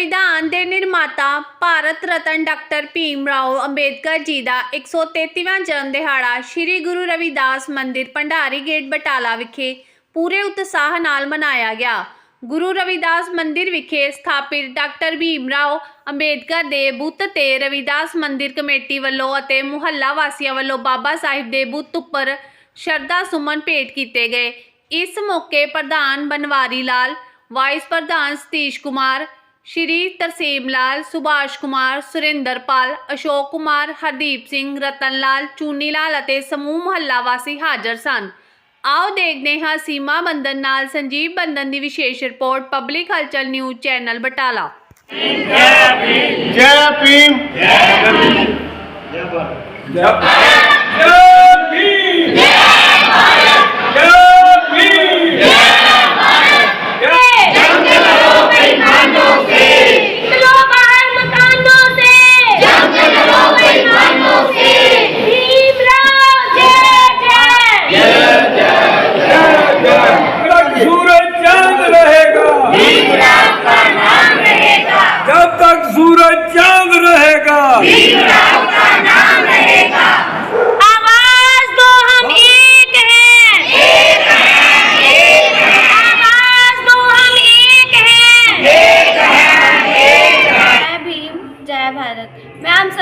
ਸੰਵਿਧਾਨ ਦੇ ਨਿਰਮਾਤਾ ਭਾਰਤ ਰਤਨ ਡਾਕਟਰ ਭੀਮ ਰਾਓ ਅੰਬੇਦਕਰ ਜੀ ਦਾ 133ਵਾਂ ਜਨਮ ਦਿਹਾੜਾ ਸ੍ਰੀ ਗੁਰੂ ਰਵਿਦਾਸ ਮੰਦਿਰ ਭੰਡਾਰੀ ਗੇਟ ਬਟਾਲਾ ਵਿਖੇ ਪੂਰੇ ਉਤਸ਼ਾਹ ਨਾਲ ਮਨਾਇਆ ਗਿਆ। ਗੁਰੂ ਰਵਿਦਾਸ ਮੰਦਿਰ ਵਿਖੇ ਸਥਾਪਿਤ ਡਾਕਟਰ ਭੀਮ ਰਾਓ ਅੰਬੇਦਕਰ ਦੇ ਬੁੱਤ ਤੇ ਰਵਿਦਾਸ ਮੰਦਿਰ ਕਮੇਟੀ ਵੱਲੋਂ ਅਤੇ ਮੁਹੱਲਾ ਵਾਸੀਆਂ ਵੱਲੋਂ ਬਾਬਾ ਸਾਹਿਬ ਦੇ ਬੁੱਤ ਉੱਪਰ ਸ਼ਰਧਾ ਸੁਮਨ ਭੇਟ ਕੀਤੇ ਗਏ। ਇਸ ਮੌਕੇ ਪ੍ਰਧਾਨ ਬਨਵਾਰੀ ਲਾਲ, ਵਾਈਸ ਪ੍ਰਧਾਨ ਸਤੀਸ਼ ਕੁਮਾਰ ਸ਼੍ਰੀ ਤਰਸੇਮ ਲਾਲ ਸੁਭਾਸ਼ ਕੁਮਾਰ ਸੁਰਿੰਦਰਪਾਲ ਅਸ਼ੋਕ ਕੁਮਾਰ ਹਰਦੀਪ ਸਿੰਘ ਰਤਨ ਲਾਲ ਚੂਨੀ ਲਾਲ ਅਤੇ ਸਮੂਹ ਮਹੱਲਾ ਵਾਸੀ ਹਾਜ਼ਰ ਸਨ। ਆਓ ਦੇਖਦੇ ਹਾਂ ਸੀਮਾ ਬੰਦਨ ਨਾਲ ਸੰਜੀਵ ਬੰਦਨ ਦੀ ਵਿਸ਼ੇਸ਼ report public Halchal news channel Batala.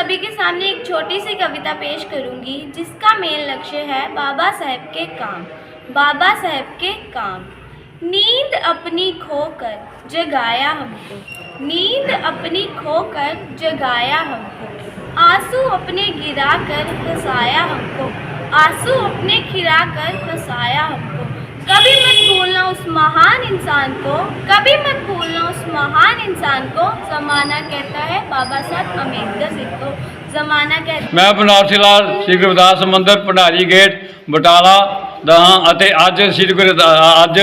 सभी के सामने एक छोटी सी कविता पेश करूँगी, जिसका मेन लक्ष्य है बाबा साहेब के काम। बाबा साहेब के काम। नींद अपनी खोकर जगाया हमको। नींद अपनी खोकर जगाया हमको। आँसू अपने गिराकर हंसाया हमको। आँसू अपने खिराकर हंसाया हमको। कभी मत भूलना उस महान इंसान को कभी मत भूलना उस महान इंसान को जमाना कहता है बाबा साहब अम्बेडकर सिंह को जमाना कहता ਮੈਂ ਬਨਾਰਸੀ ਲਾਲ ਸ੍ਰੀ ਗੁਰਦਾਸ ਮੰਦਿਰ ਭੰਡਾਰੀ ਗੇਟ ਬਟਾਲਾ ਦਾ ਹਾਂ ਅਤੇ ਅੱਜ ਸ੍ਰੀ ਗੁਰੂ ਦਾ- ਅੱਜ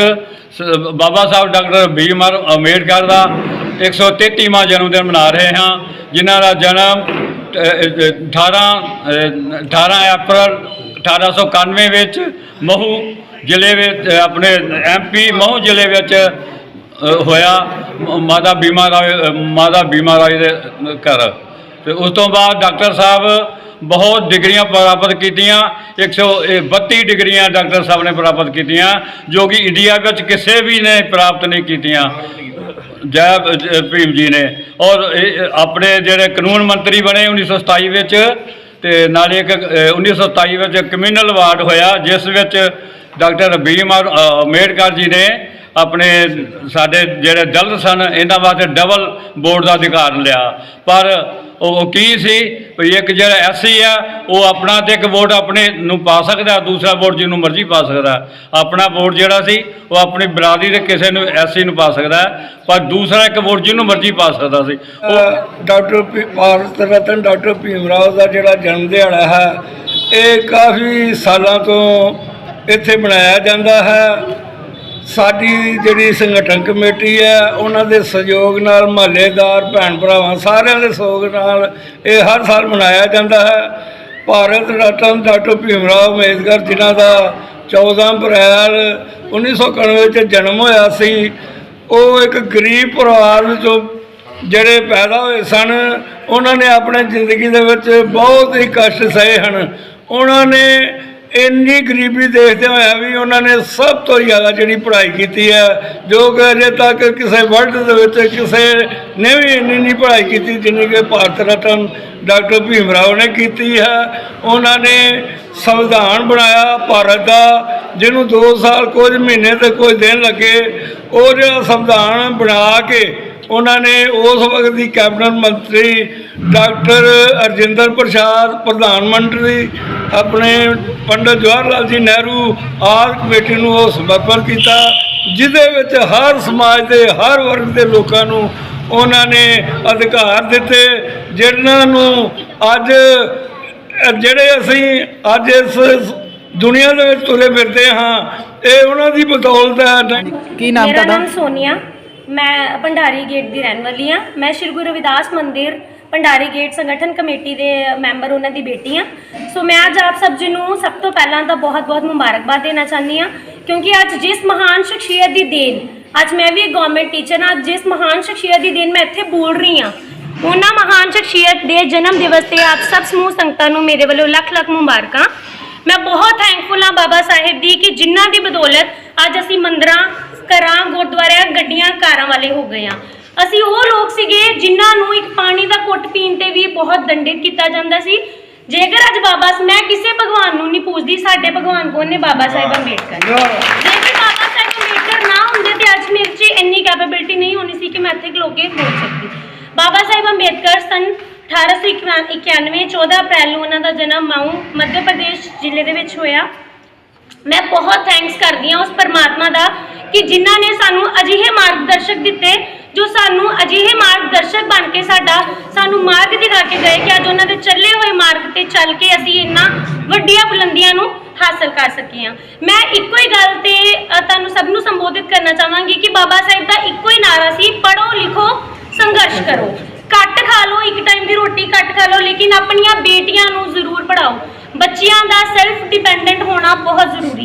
ਸ- ਬਾਬਾ ਸਾਹਿਬ ਡਾਕਟਰ ਭੀਮ ਆਰ ਅੰਬੇਡਕਰ ਦਾ 133ਵਾਂ ਜਨਮ ਦਿਨ ਮਨਾ ਰਹੇ ਹਾਂ ਜਿਨ੍ਹਾਂ ਦਾ ਜਨਮ ਅ, ਅ, 18 ਅ, 18 ਅਪ੍ਰੈਲ 1891 ਵਿੱਚ ਮਹੂ ਜ਼ਿਲ੍ਹੇ ਵਿੱਚ ਅ, ਆਪਣੇ ਐਮਪੀ ਮਹੂ ਜ਼ਿਲ੍ਹੇ ਵਿੱਚ ਹੋਇਆ ਮ- ਮਾਤਾ ਬੀਮਾ ਰਾਏ ਅ, ਮਾਤਾ ਬੀਮਾ ਰਾਏ ਦੇ ਘਰ। ਤੇ ਉਸ ਤੋਂ ਬਾਅਦ ਡਾਕਟਰ ਸਾਹਿਬ ਬਹੁਤ ਡਿਗਰੀਆਂ ਪ੍ਰਾਪਤ ਕੀਤੀਆਂ 132 ਡਿਗਰੀਆਂ ਡਾਕਟਰ ਸਾਹਿਬ ਨੇ ਪ੍ਰਾਪਤ ਕੀਤੀਆਂ ਜੋ ਕਿ ਇੰਡੀਆ ਵਿੱਚ ਕਿਸੇ ਵੀ ਨੇ ਪ੍ਰਾਪਤ ਨਹੀਂ ਕੀਤੀਆਂ। ਜੈ ਭੀਮ ਜੀ ਨੇ। ਔਰ ਆਪਣੇ ਜਿਹੜੇ ਕਾਨੂੰਨ ਮੰਤਰੀ ਬਣੇ 1927 ਵਿੱਚ ਤੇ ਨਾਲੇ ਇੱਕ ਅ, 1927 ਵਿੱਚ ਕਮਿਊਨਲ ਅਵਾਰਡ ਹੋਇਆ ਜਿਸ ਵਿੱਚ ਡਾਕਟਰ ਭੀਮ ਔਰ, ਅੰਬੇਡਕਰ ਜੀ ਨੇ ਆਪਣੇ ਸਾਡੇ ਜਿਹੜੇ ਦਲਿਤ ਸਨ ਇਹਨਾਂ ਵਾਸਤੇ ਡਬਲ ਬੋਰਡ ਦਾ ਅਧਿਕਾਰ ਲਿਆ। ਪਰ ਉਹ ਕੀ ਸੀ? ਵੀ ਇੱਕ ਜਿਹੜਾ ਐਸਸੀ ਆ ਉਹ ਆਪਣਾ ਤੇ ਇੱਕ ਵੋਟ ਆਪਣੇ ਨੂੰ ਪਾ ਸਕਦਾ ਦੂਸਰਾ ਵੋਟ ਜਿਹਨੂੰ ਮਰਜ਼ੀ ਪਾ ਸਕਦਾ। ਆਪਣਾ ਵੋਟ ਜਿਹੜਾ ਸੀ ਉਹ ਆਪਣੀ ਬਰਾਦਰੀ ਦੇ ਕਿਸੇ ਨੂੰ ਐਸਸੀ ਨੂੰ ਪਾ ਸਕਦਾ ਪਰ ਦੂਸਰਾ ਇੱਕ ਵੋਟ ਜਿਹਨੂੰ ਮਰਜ਼ੀ ਪਾ ਸਕਦਾ ਸੀ। ਉਹ ਡਾਕਟਰ ਭਾਰਤ ਰਤਨ ਡਾਕਟਰ ਭੀਮ ਰਾਓ ਦਾ ਜਿਹੜਾ ਜਨਮ ਦਿਹਾੜਾ ਹੈ ਇਹ ਕਾਫੀ ਸਾਲਾਂ ਤੋਂ ਇੱਥੇ ਮਨਾਇਆ ਜਾਂਦਾ ਹੈ। ਸਾਡੀ ਜਿਹੜੀ ਸੰਗਠਨ ਕਮੇਟੀ ਹੈ, ਉਹਨਾਂ ਦੇ ਸਹਿਯੋਗ ਨਾਲ ਮਹੱਲੇਦਾਰ, ਭੈਣ ਭਰਾਵਾਂ ਸਾਰਿਆਂ ਦੇ ਸਹਿਯੋਗ ਨਾਲ ਇਹ ਹਰ ਸਾਲ ਮਨਾਇਆ ਜਾਂਦਾ ਹੈ। ਭਾਰਤ ਰਤਨ ਡਾਕਟਰ ਭੀਮ ਰਾਓ ਅੰਬੇਦਕਰ ਜਿਨ੍ਹਾਂ ਦਾ 14 ਅਪ੍ਰੈਲ 1991 ਵਿੱਚ ਜਨਮ ਹੋਇਆ ਸੀ, ਉਹ ਇੱਕ ਗਰੀਬ ਪਰਿਵਾਰ ਵਿੱਚੋਂ ਜਿਹੜੇ ਪੈਦਾ ਹੋਏ ਸਨ, ਉਹਨਾਂ ਨੇ ਆਪਣੇ ਜ਼ਿੰਦਗੀ ਦੇ ਵਿੱਚ ਬਹੁਤ ਹੀ ਕਸ਼ਟ ਸਹੇ ਹਨ। ਉਹਨਾਂ ਨੇ ਇੰਨੀ ਗਰੀਬੀ ਦੇਖਦੇ ਹੋਇਆ ਵੀ ਉਹਨਾਂ ਨੇ ਸਭ ਤੋਂ ਜ਼ਿਆਦਾ ਜਿਹੜੀ ਪੜ੍ਹਾਈ ਕੀਤੀ ਹੈ, ਜੋ ਕਿ ਅਜੇ ਤੱਕ ਕਿਸੇ ਵਰਲਡ ਦੇ ਵਿੱਚ ਕਿਸੇ ਨੇ ਵੀ ਇੰਨੀ ਨਹੀਂ ਪੜ੍ਹਾਈ ਕੀਤੀ ਜਿੰਨੀ ਕਿ ਭਾਰਤ ਰਤਨ ਡਾਕਟਰ ਭੀਮ ਰਾਓ ਨੇ ਕੀਤੀ ਹੈ। ਉਹਨਾਂ ਨੇ ਸੰਵਿਧਾਨ ਬਣਾਇਆ ਭਾਰਤ ਦਾ, ਜਿਹਨੂੰ 2 ਸਾਲ ਕੁਝ ਮਹੀਨੇ ਤੇ ਕੁਝ ਦਿਨ ਲੱਗੇ, ਉਹ ਜਿਹੜਾ ਸੰਵਿਧਾਨ ਬਣਾ ਕੇ ਉਹਨਾਂ ਨੇ ਉਸ ਵਕਤ ਦੀ ਕੈਬਨਿਟ ਮੰਤਰੀ ਡਾਕਟਰ ਅਰਜਿੰਦਰ ਪ੍ਰਸਾਦ ਪ੍ਰਧਾਨ ਮੰਤਰੀ ਆਪਣੇ ਪੰਡਤ ਜਵਾਹਰ ਲਾਲ ਜੀ ਨਹਿਰੂ ਆਰ ਕਮੇਟੀ ਨੂੰ ਉਹ ਸਮਰਪਣ ਕੀਤਾ ਜਿਹਦੇ ਵਿੱਚ ਹਰ ਸਮਾਜ ਦੇ ਹਰ ਵਰਗ ਦੇ ਲੋਕਾਂ ਨੂੰ ਉਹਨਾਂ ਨੇ ਅਧਿਕਾਰ ਦਿੱਤੇ ਜਿਨ੍ਹਾਂ ਨੂੰ ਅੱਜ ਜਿਹੜੇ ਅਸੀਂ ਅੱਜ ਇਸ ਦੁਨੀਆ ਦੇ ਵਿੱਚ ਤੁਰੇ ਫਿਰਦੇ ਹਾਂ ਇਹ ਉਹਨਾਂ ਦੀ ਬਦੌਲਤ ਹੈ। ਕੀ ਨਾਮ ਮੇਰਾ ਤੁਹਾਡਾ? ਨਾਮ ਸੋਨੀਆ। ਮੈਂ ਭੰਡਾਰੀ ਗੇਟ ਦੀ ਰਹਿਣ ਵਾਲੀ ਹਾਂ। ਮੈਂ ਸ਼੍ਰੀ ਗੁਰੂ ਰਵਿਦਾਸ ਮੰਦਿਰ ਭੰਡਾਰੀ ਗੇਟ ਸੰਗਠਨ ਕਮੇਟੀ ਦੇ ਮੈਂਬਰ ਉਹਨਾਂ ਦੀ ਬੇਟੀ ਹਾਂ। ਸੋ ਮੈਂ ਅੱਜ ਆਪ ਸਭ ਜੀ ਨੂੰ ਸਭ ਤੋਂ ਪਹਿਲਾਂ ਤਾਂ ਬਹੁਤ-ਬਹੁਤ ਮੁਬਾਰਕਬਾਦ ਦੇਣਾ ਚਾਹੁੰਦੀ ਹਾਂ, ਕਿਉਂਕਿ ਅੱਜ ਜਿਸ ਮਹਾਨ ਸ਼ਖਸੀਅਤ ਦੀ ਦੇਣ ਅੱਜ ਮੈਂ ਵੀ ਇੱਕ ਗਵਰਨਮੈਂਟ ਟੀਚਰ ਹਾਂ ਅੱਜ ਜਿਸ ਮਹਾਨ ਸ਼ਖਸੀਅਤ ਦੀ ਦੇਣ ਮੈਂ ਇੱਥੇ ਬੋਲ ਰਹੀ ਹਾਂ। ਉਹਨਾਂ ਮਹਾਨ ਸ਼ਖਸੀਅਤ ਦੇ ਜਨਮ ਦਿਵਸ ਤੇ ਆਪ ਸਭ ਸਮੂਹ ਸੰਗਤਾਂ ਨੂੰ ਮੇਰੇ ਵੱਲੋਂ ਲੱਖ ਲੱਖ ਮੁਬਾਰਕਾਂ। ਮੈਂ ਬਹੁਤ ਥੈਂਕਫੁਲ ਹਾਂ ਬਾਬਾ ਸਾਹਿਬ ਦੀ ਕਿ ਜਿਨ੍ਹਾਂ ਦੀ ਬਦੌਲਤ ਅੱਜ ਅਸੀਂ ਮੰਦਰਾਂ ਘਰਾਂ ਗੁਰਦੁਆਰਿਆਂ ਗੱਡੀਆਂ ਕਾਰਾਂ ਵਾਲੇ ਹੋ ਗਏ ਹਾਂ ਅਸੀਂ ਉਹ ਲੋਕ ਸੀਗੇ ਜਿਨ੍ਹਾਂ ਨੂੰ ਇੱਕ ਪਾਣੀ ਦਾ ਘੁੱਟ ਪੀਣ ਤੇ ਵੀ ਬਹੁਤ ਦੰਡਿਤ ਕੀਤਾ ਜਾਂਦਾ ਸੀ। ਜੇਕਰ ਅੱਜ ਬਾਬਾ ਮੈਂ ਕਿਸੇ ਭਗਵਾਨ ਨੂੰ ਨਹੀਂ ਪੂਜਦੀ ਸਾਡੇ ਭਗਵਾਨ ਕੋਲ ਨੇ? ਬਾਬਾ ਸਾਹਿਬ ਅੰਬੇਡਕਰ। ਜੇਕਰ ਬਾਬਾ ਸਾਹਿਬ ਅੰਬੇਡਕਰ ਨਾ ਹੁੰਦੇ ਤੇ ਅੱਜ ਮੇਰੇ 'ਚ ਇੰਨੀ ਕੈਪੇਬਿਲਿਟੀ ਨਹੀਂ ਹੋਣੀ ਸੀ ਕਿ ਮੈਂ ਇੱਥੇ ਖਲੋ ਕੇ ਬੋਲ ਸਕਦੀ। ਬਾਬਾ ਸਾਹਿਬ ਅੰਬੇਡਕਰ ਸਨ 1891 14 ਅਪ੍ਰੈਲ ਨੂੰ ਉਹਨਾਂ ਦਾ ਜਨਮ ਮਾਊ ਮੱਧ ਪ੍ਰਦੇਸ਼ ਜ਼ਿਲ੍ਹੇ ਦੇ ਵਿੱਚ ਹੋਇਆ। ਮੈਂ ਬਹੁਤ ਥੈਂਕਸ ਕਰਦੀ ਹਾਂ ਉਸ ਪਰਮਾਤਮਾ ਦਾ ਕਿ ਜਿਨ੍ਹਾਂ ਨੇ ਸਾਨੂੰ ਅਜਿਹੇ ਮਾਰਗਦਰਸ਼ਕ ਦਿੱਤੇ, ਜੋ ਸਾਨੂੰ ਅਜਿਹੇ ਮਾਰਗਦਰਸ਼ਕ ਬਣ ਕੇ ਸਾਡਾ, ਸਾਨੂੰ ਮਾਰਗ ਦਿਖਾ ਕੇ ਗਏ ਕਿ ਅੱਜ ਉਹਨਾਂ ਦੇ ਚੱਲੇ ਹੋਏ ਮਾਰਗ ਤੇ ਚੱਲ ਕੇ ਅਸੀਂ ਇੰਨਾ ਵੱਡੀਆਂ ਬੁਲੰਦੀਆਂ ਨੂੰ ਹਾਸਲ ਕਰ ਸਕੇ ਮੈਂ ਇੱਕੋ ਹੀ ਗੱਲ ਤੇ ਤੁਹਾਨੂੰ ਸਭ ਨੂੰ ਸੰਬੋਧਿਤ ਕਰਨਾ ਚਾਹਾਂਗੀ ਕਿ ਬਾਬਾ ਸਾਹਿਬ ਦਾ ਇੱਕੋ ਹੀ ਨਾਰਾ ਸੀ ਪੜੋ ਲਿਖੋ, ਸੰਘਰਸ਼ ਕਰੋ। ਘੱਟ ਖਾ ਲਓ, ਇੱਕ ਟਾਈਮ ਦੀ ਰੋਟੀ ਘੱਟ ਖਾ ਲਓ, ਲੇਕਿਨ ਆਪਣੀਆਂ ਬੇਟੀਆਂ ਨੂੰ ਜ਼ਰੂਰ ਪੜਾਓ ਬੱਚਿਆਂ ਦਾ ਸੈਲਫ ਡਿਪੈਂਡੈਂਟ ਹੋਣਾ ਬਹੁਤ ਜ਼ਰੂਰੀ ਹੈ।